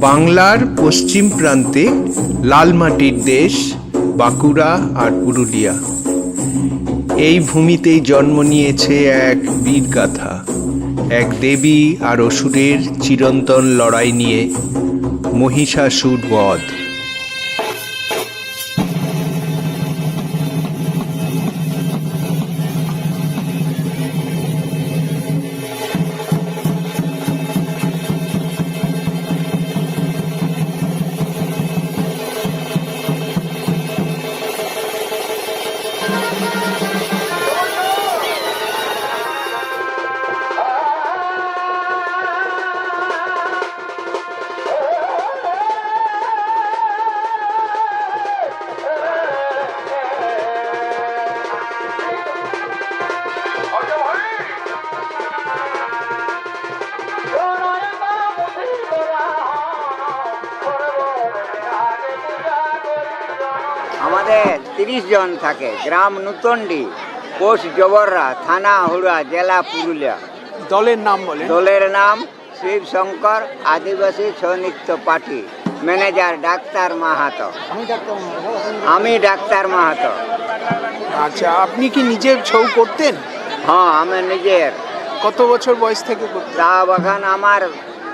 বাংলার পশ্চিম প্রান্তে লাল মাটির দেশ, বাঁকুড়া আর পুরুলিয়া। এই ভূমিতেই জন্ম নিয়েছে এক বীরগাথা, এক দেবী আর অসুরের চিরন্তন লড়াই নিয়ে মহিষাসুর বধ। তিরিশ জন থাকে। গ্রাম নূতনডি পোস্ট জবররা থানা হুড়া জেলা পুরুলিয়া। দলের নাম বলেন। দলের নাম শিব শঙ্কর আদিবাসী সৈনিত্য পার্টি ম্যানেজার ডাক্তার মাহাতো। আমি ডাক্তার মাহাতো। আচ্ছা আপনি কি নিজের ছৌ করতেন? হ্যাঁ আমি নিজের। কত বছর বয়স থেকে চা বাগান আমার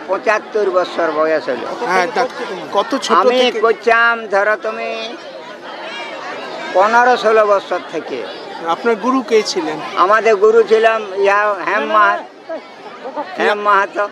পঁচাত্তর বছর বয়স হলো। হ্যাঁ কত ছোট আমি থেকে করছাম ধরো তুমি পনেরো ষোলো বছর থেকে। আপনার গুরু কে ছিলেন? আমাদের গুরু ছিলাম ইয়া হেম মাহাত। হেম মাহাতো।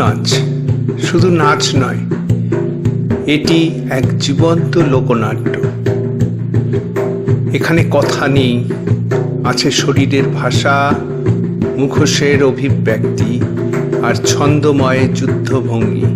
নাচ, শুধু নাচ নয়, এটি এক জীবন্ত লোকনাট্য। এখানে কথা নেই, আছে শরীরের ভাষা, মুখোশের অভিব্যক্তি, আর ছন্দময় যুদ্ধভঙ্গি।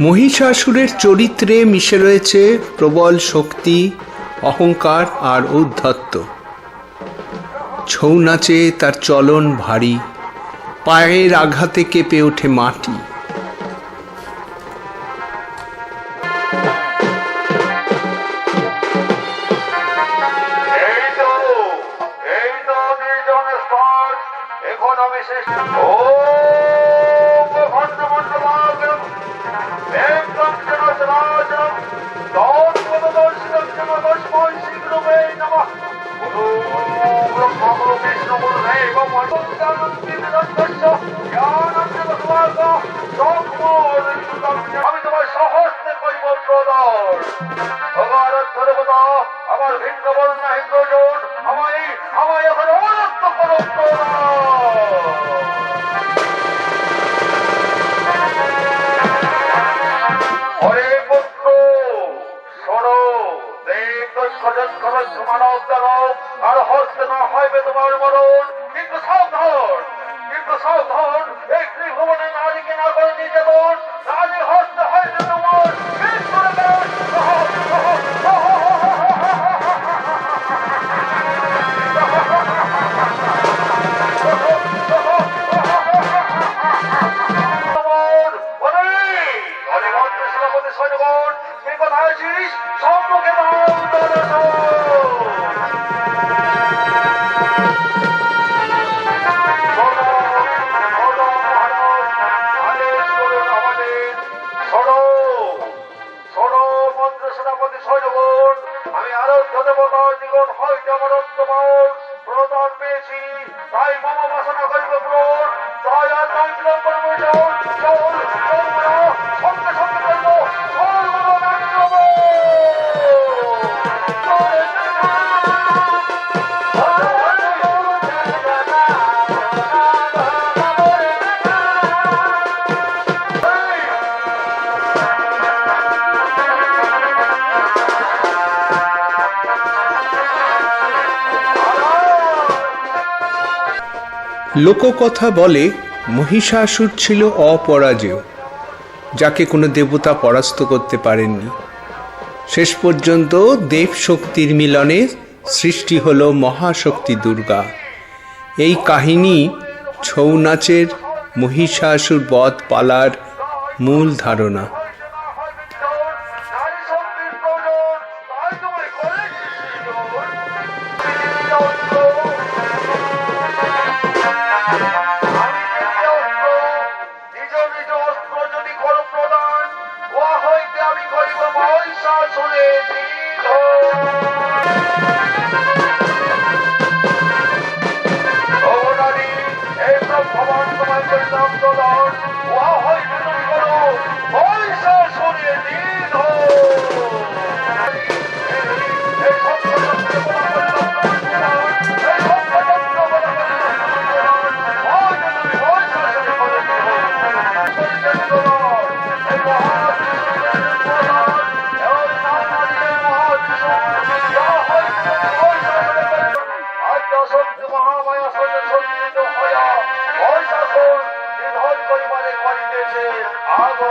মহিষাসুরের চরিত্রে মিশে রয়েছে প্রবল শক্তি, অহংকার আর ঔদ্ধত্য। ছৌ নাচে তার চলন ভারী, পায়ের আঘাতে কেঁপে ওঠে মাটি। এই আমি তোমার সহস্তে করিব প্রদর ভগবান দেবতা আমার ভিন্ন বর্ণ প্রয়োজন আমায় আমায় এখন অনন্ত করো হরে দেব খরচ ঘুমানো লক্ষ আর হস্তে না হইবে তোমার মরণ। কিন্তু সাবধান কিন্তু সাবধান এই ত্রিভুবনে নারীকে না করে নির্যাতন নারী হস্তে আমি আরোগ্য হয় জীবন হয়তো লোককথা বলে, মহিষাসুর ছিল অপরাজেয়, যাকে কোনো দেবতা পরাস্ত করতে পারেননি। শেষ পর্যন্ত দেব শক্তির মিলনে সৃষ্টি হল মহাশক্তি দুর্গা। এই কাহিনী ছৌ নাচের মহিষাসুর বধ পালার মূল ধারণা। করিলাম প্রদান উহা হইতে তুমি করো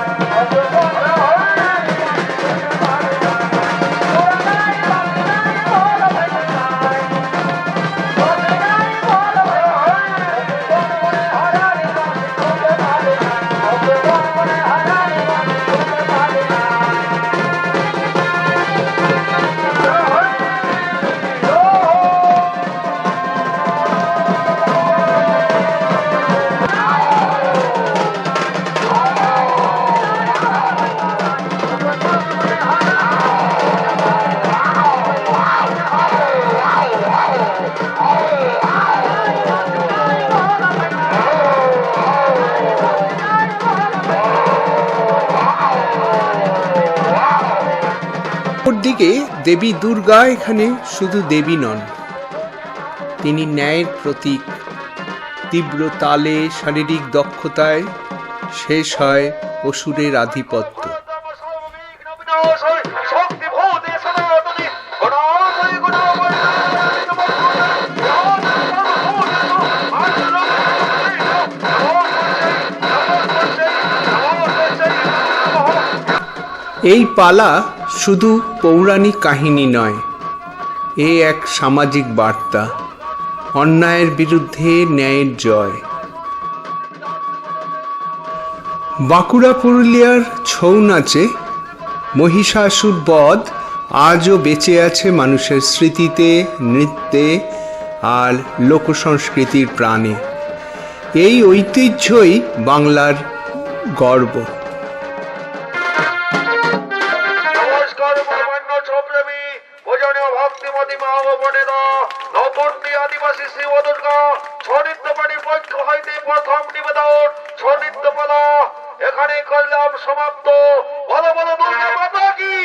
দেবী দুর্গা এখানে শুধু দেবী নন, তিনি ন্যায়ের প্রতীক। তীব্র তালে শারীরিক দক্ষতায় শেষ হয় অসুরের আধিপত্য। এই পালা শুধু পৌরাণিক কাহিনী নয়, এ এক সামাজিক বার্তা, অন্যায়ের বিরুদ্ধে ন্যায়ের জয়। বাঁকুড়া পুরুলিয়ার ছৌ নাচে মহিষাসুর বধ আজও বেঁচে আছে মানুষের স্মৃতিতে, নৃত্যে আর লোকসংস্কৃতির প্রাণে। এই ঐতিহ্যই বাংলার গর্ব। ভক্তিমতী মা ও বোনেরা নবর্তী আদিবাসী শিব দুর্গা পক্ষ হইতে প্রথম নিবেদন ছনিত্যপালা এখানে করলাম সমাপ্ত। বলো বলো, দুর্গা মাতা কি?